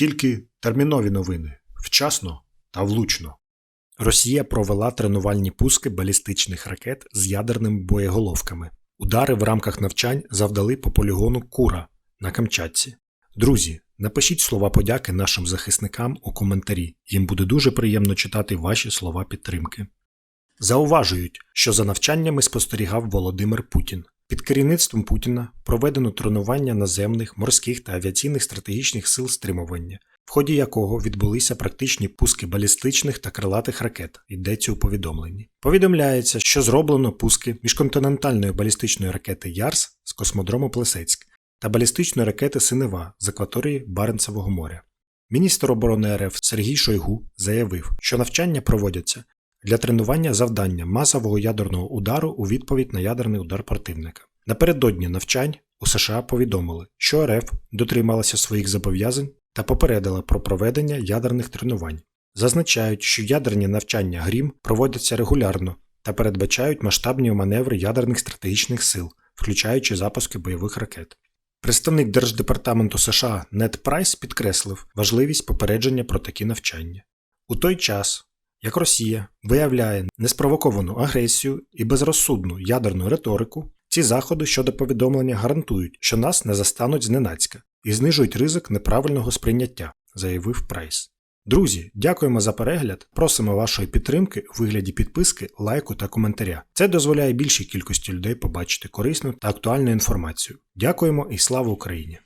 Тільки термінові новини вчасно та влучно. Росія провела тренувальні пуски балістичних ракет з ядерними боєголовками. Удари в рамках навчань завдали по полігону Кура на Камчатці. Друзі, напишіть слова подяки нашим захисникам у коментарі. Їм буде дуже приємно читати ваші слова підтримки. Зауважують, що за навчаннями спостерігав Володимир Путін. Під керівництвом Путіна проведено тренування наземних, морських та авіаційних стратегічних сил стримування, в ході якого відбулися практичні пуски балістичних та крилатих ракет, йдеться у повідомленні. Повідомляється, що зроблено пуски міжконтинентальної балістичної ракети Ярс з космодрому Плесецьк та балістичної ракети Синева з акваторії Баренцевого моря. Міністр оборони РФ Сергій Шойгу заявив, що навчання проводяться для тренування завдання масового ядерного удару у відповідь на ядерний удар противника. Напередодні навчань у США повідомили, що РФ дотрималася своїх зобов'язань та попередила про проведення ядерних тренувань. Зазначають, що ядерні навчання Грім проводяться регулярно та передбачають масштабні маневри ядерних стратегічних сил, включаючи запуски бойових ракет. Представник Держдепартаменту США Нед Прайс підкреслив важливість попередження про такі навчання. У той час, як Росія виявляє неспровоковану агресію і безрозсудну ядерну риторику, ці заходи щодо повідомлення гарантують, що нас не застануть зненацька і знижують ризик неправильного сприйняття, заявив Прайс. Друзі, дякуємо за перегляд. Просимо вашої підтримки у вигляді підписки, лайку та коментаря. Це дозволяє більшій кількості людей побачити корисну та актуальну інформацію. Дякуємо і слава Україні!